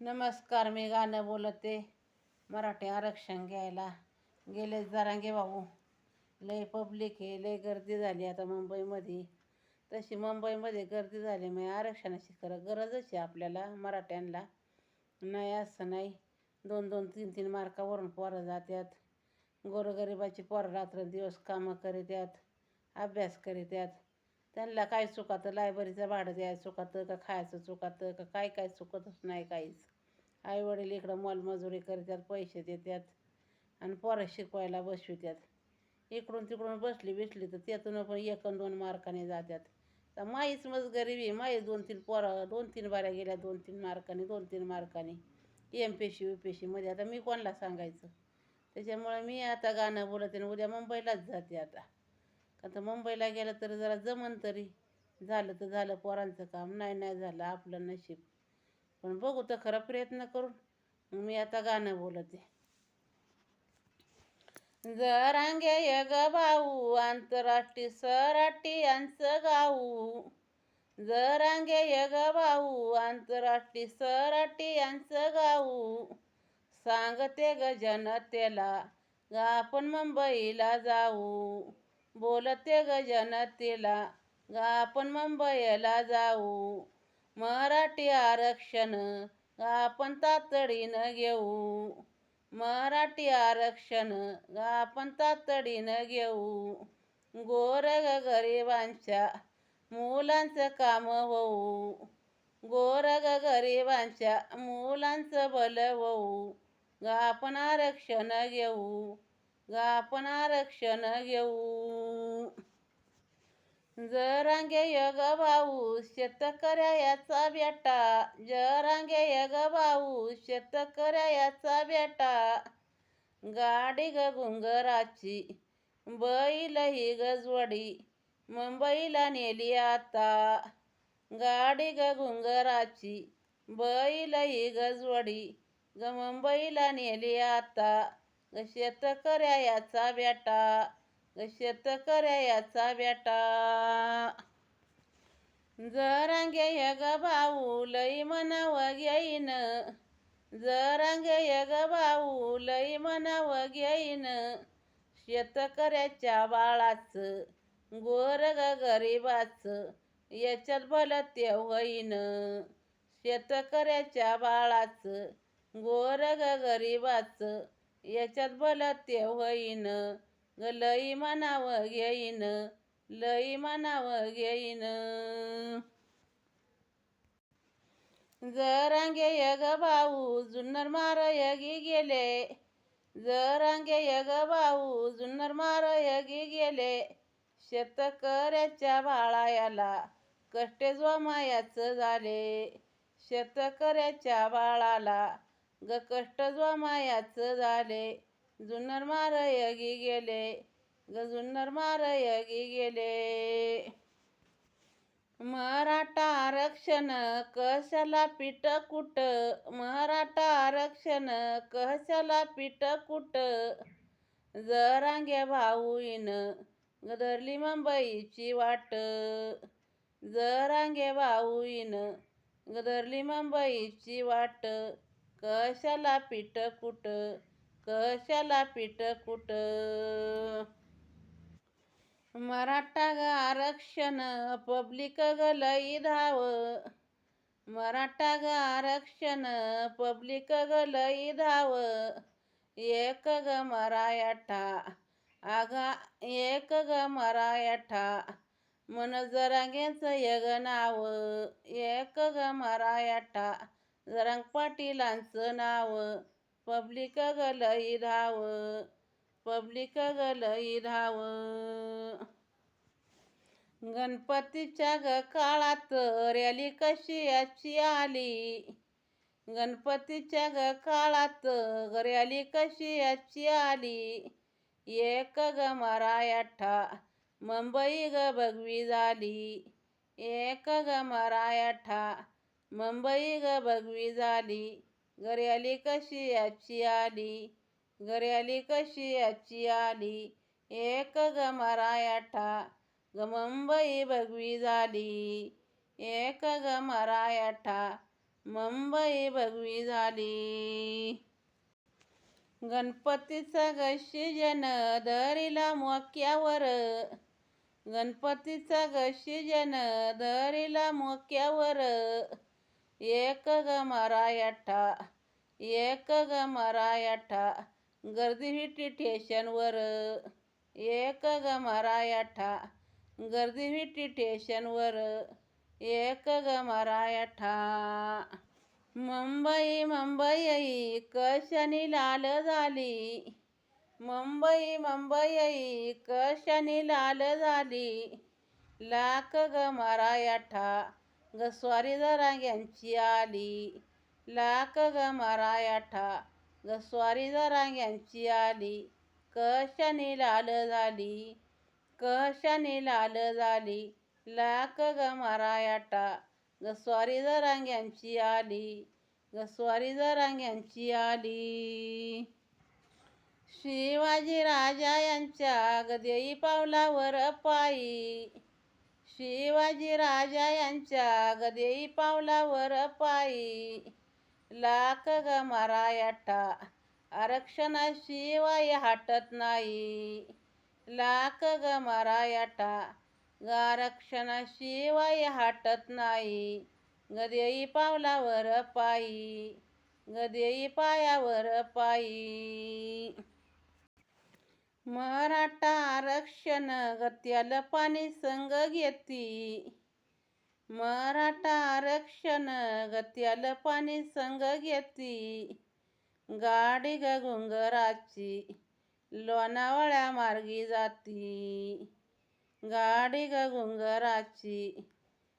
नमस्कार मी गाणं बोलते. मराठी आरक्षण घ्यायला. गेले जरांगे भाऊ. लय पब्लिक आहे लय गर्दी झाली आता मुंबईमध्ये. तशी मुंबईमध्ये गर्दी झाली मग आरक्षणाची खरं गरजच आहे आपल्याला मराठ्यांना. नाही असं नाही. दोन दोन तीन तीन मार्कावरून पोरं जातात गोरगरिबाची पोरं रात्रंदिवस कामं करीत्यात अभ्यास करीत्यात. त्यांना काय चुकातं? लायब्ररीचं भाडं द्यायचं चुकातं का खायचं चुकातं का काय काय चुकतच नाही काहीच. आईवडील इकडं मोलमजुरी करतात पैसे देतात आणि पोरं शिकवायला बसवितात. इकडून तिकडून बसली बिसली तर त्यातून पण एक दोन मार्काने जातात. तर माईच मग गरिबी माई दोन तीन पोरं दोन तीन बाऱ्या गेल्या दोन तीन मार्काने दोन तीन मार्काने. M P C U P सीमध्ये आता मी कोणाला सांगायचं? त्याच्यामुळे मी आता गाणं बोलते आणि उद्या मुंबईलाच जाते आता. का तर मुंबईला गेलं तर जरा जमन तरी. झालं तर झालं पोरांचं काम. नाही नाही झालं आपलं नशीब. पण बघू तर खरा प्रयत्न करून. मग मी आता गाणं बोलते. जरांगे य ग भाऊ आंतरराष्ट्रीय सराटी यांचं गाऊ. जरांगे य ग भाऊ आंतरराष्ट्रीय सराटी यांचं गाऊ. सांगते ग जनतेला ग आपण मुंबईला जाऊ. बोलते ग जनतेला ग आपण मुंबईला जाऊ. मराठी आरक्षण गा आपण तातडीनं घेऊ. मराठी आरक्षण गा आपण तातडीनं घेऊ. गोर ग गरिबांच्या मुलांचं काम होऊ. गोर ग गरिबांच्या मुलांचं भलं होऊ. गा आपण आरक्षण घेऊ. ग आपण आरक्षण घेऊ. जरांगे यग भाऊ शेतकऱ्या याचा बेटा. जरांगे यग भाऊ शेतकऱ्या याचा बेटा. गाडी ग घुंगराची बैल ही गजवडी मुंबईला नेली आता. गाडी ग घुंगराची बैल ही गजवडी ग मुंबईला नेली आता. ग शेतकऱ्या याचा बेटा ग शेतकऱ्या याचा बेटा जरांगे यग भाऊ लई म्हणाव घेईन जरांगे यग भाऊ लई म्हणाव घेईन शेतकऱ्याच्या बाळाचं गोर ग गरिबाचं याच्यात भलं ते होईन शेतकऱ्याच्या बाळाचं गोर ग गरिबाचं याच्यात भलं ते होईन. ग लई मनाव घेईन. लई मनाव घेईन. जरांगे यग भाऊ जुन्नर मार यगी गेले. जरांगे यग भाऊ जुन्नर मार यगी गेले. शेतकऱ्याच्या बाळायाला कष्टे जोमायाचं झाले. शेतकऱ्याच्या बाळाला ग कष्ट जोमायाचं झाले. जुन्नर मार यगी गेले. ग जुन्नर मार यगी गेले. मराठा आरक्षण कशाला पीठ कुट मराठा आरक्षण कशाला पीठ कुट जरांगे भाऊईन धरली मुंबईची वाट. जरांगे भाऊईन धरली मुंबईची वाट. कशाला पीठ कुट? कशाला पीठ कुट? मराठा ग आरक्षण पब्लिक ग लई धाव. मराठा ग आरक्षण पब्लिक ग लई धाव. एक ग मरायठा आगा एक ग मरायठा मन जरांगेचं यग नाव. एक ग मरायठा जरांग पाटीलांचं नाव पब्लिक गलई धाव पब्लिक गलई धाव. गणपतीच्या ग काळात रॅली कशी याची आली? गणपतीच्या ग काळात रॅली कशी याची आली? एक ग मरायठा मुंबई ग भगवी झाली. एक ग मरायठा मुंबई ग भगवी झाली. गर्याली कशी याची आली? गर्याली कशी याची आली? एक ग मरायाठा. ग मुंबई भगवी झाली. एक ग मरायाठा. मुंबई भगवी झाली. गणपतीचा गशीजन दरीला मोक्यावर. गणपतीचा गशीजन दरीला मोक्यावर. एक ग मरायठा एक ग मरायठा गर्दी विटी स्टेशनवर एक ग मरायठा गर्दी विटी स्टेशनवर एक ग मरायठा मुंबई मुंबई कशनी लाल झाली? मुंबई मुंबई कशनी लाल झाली? लाख ग मरायठा ग स्वारी जरांग्यांची आली. लाख ग मरायाठा गस्वारी जरांग्यांची आली. कशाने लाल झाली? कशाने लाल झाली? लाख ग मरायाठा गस्वारी जरांग्यांची आली. गस्वारी जरांग्यांची आली. शिवाजी राजा यांच्या गदेई पावलावर पायी शिवाजी राजा यांच्या गदेई पावलावर पायी. लाख ग मरायठा आरक्षणाशिवाय हटत नाही. लाख ग मरायठा ग आरक्षणाशिवाय हटत नाही. गदेई पावलावर पायी गदेई पायावर पायी. मराठा आरक्षण गत्याल पाणी संग घेती. मराठा आरक्षण गत्याल पाणी संग घेती. गाडी ग लोणावळ्या मार्गी जाती. गाडी ग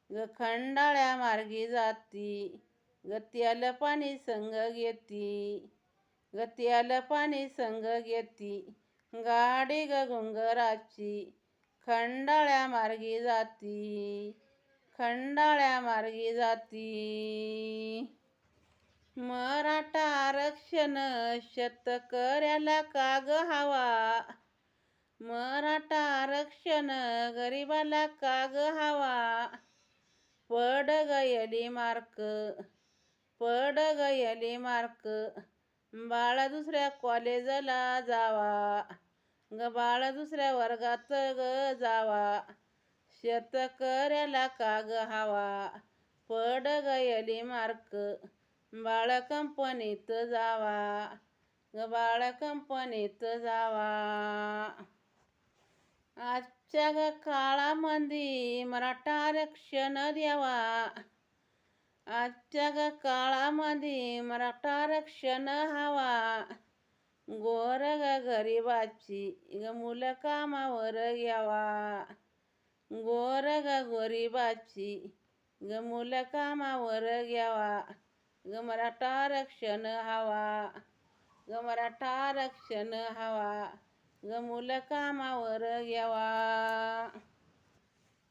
ग खंडाळ्या मार्गी जाती. गत्याल पाणी संग घेती. गत्याल पाणी संग घेती. गाडी ग घुंगराची खंडाळ्या मार्गी जाती. खंडाळ्या मार्गी जाती. मराठा आरक्षण शेतकऱ्याला काग हवा. मराठा आरक्षण गरिबाला काग हवा. पड गयली मार्क पड गयली मार्क. बाळा दुसऱ्या कॉलेजला जावा. ग बाळा दुसऱ्या वर्गात ग जावा. शेतकऱ्याला काग हवा. पड गयली मार्क. बाळ कंपनीत जावा. ग बाळा कंपनीत जावा. आजच्या ग काळामध्ये मराठा आरक्षण द्यावा. आजच्या काळामध्ये मराठा आरक्षण हवा. गोर ग गरिबाची ग मुलं कामावर घ्यावा गोर ग गरिबाची ग मुलं कामावर घ्यावा ग मराठा आरक्षण हवा. ग मराठा आरक्षण हवा. ग मुलं कामावर घ्यावा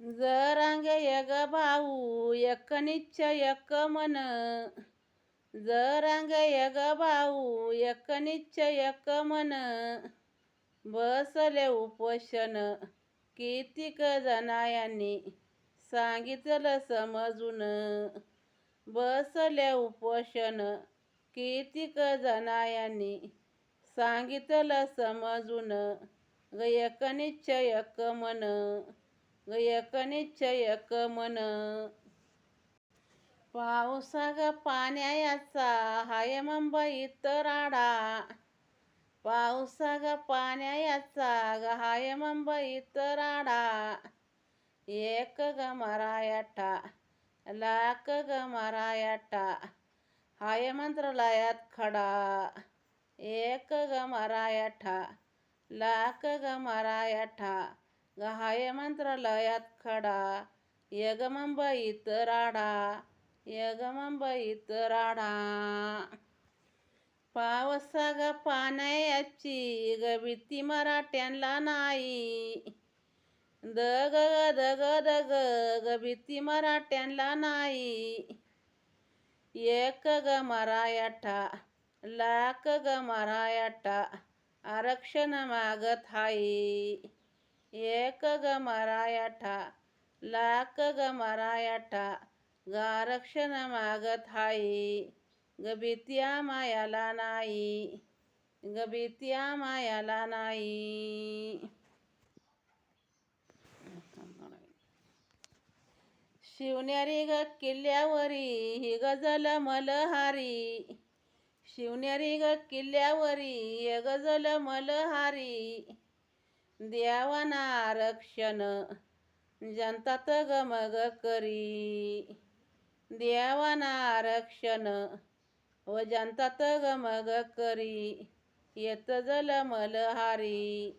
जरांगे यग भाऊ एक निश्चय एक मन. जरांगे यग भाऊ एक निश्चय एक मन. बसले उपोषण कितीक जणायांनी सांगितलं समजून. बसले उपोषण कितीक जणायांनी सांगितलं समजून. ग एक निश्चय एक मन. गयक एक निश्चय एक मन. पावसा ग पाण्याचा हाय मुंबईत राडा पावसा ग पाण्याचा ग हाय मुंबईत राडा एक ग मरायठा लाक ग मरायठा हाय मंत्रालयात खडा. एक ग मरायाठा लाक ग मरायाठा गहाय मंत्रालयात खडा यग मुंबईत राडा यग मुंबईत राडा पावसा ग पाण्याची ग भीती मराठ्यांना नाही दग दग दग ग भीती मराठ्यांना नाही एक ग मरायठा लाख ग मरायठा आरक्षण मागत हाय एक ग मरायाठा लाक ग मरायाठा गारक्षण मागत हाय गबित्या मायाला नाही गबित्या मायाला नाही शिवनेरी ग किल्ल्यावरी ही गजल मलहारी शिवनेरी ग किल्ल्यावरी ही गजल मलहारी द्यावाना आरक्षण जनतात गमग करी. द्यावाना आरक्षण व जनतात गमग करी. येत जल मलहारी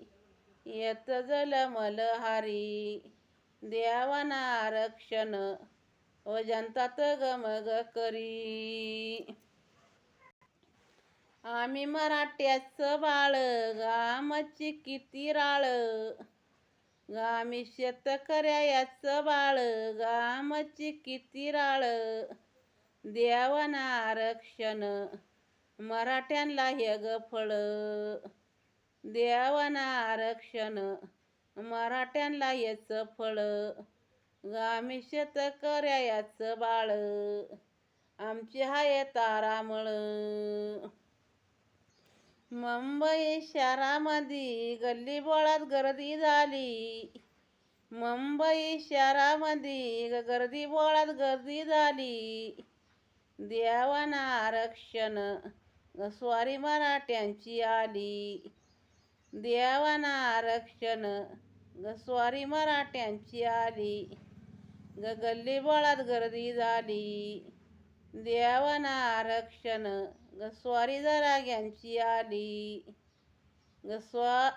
येत जल मलहारी द्यावाना आरक्षण व जनतात गमग करी. आम्ही मराठ्याचं बाळ गामची किती राळ. गामी शेतकऱ्याचं बाळ गामची किती राळ. द्यावना आरक्षण मराठ्यांना हे ग फळ. द्यावना आरक्षण मराठ्यांना हेच फळ. गामी शेतकऱ्याचं बाळ आमची हाय तारामळ. मुंबई शहरामध्ये गल्ली बोळात गर्दी झाली. मुंबई शहरामध्ये ग गर्दी बोळात गर्दी झाली. देवाना आरक्षण स्वारी मराठ्यांची आली. देवाना आरक्षण स्वारी मराठ्यांची आली. ग गल्ली बोळात गर्दी झाली. देवाना आरक्षण ग स्वारी जराग्यांची आली. ग स्वा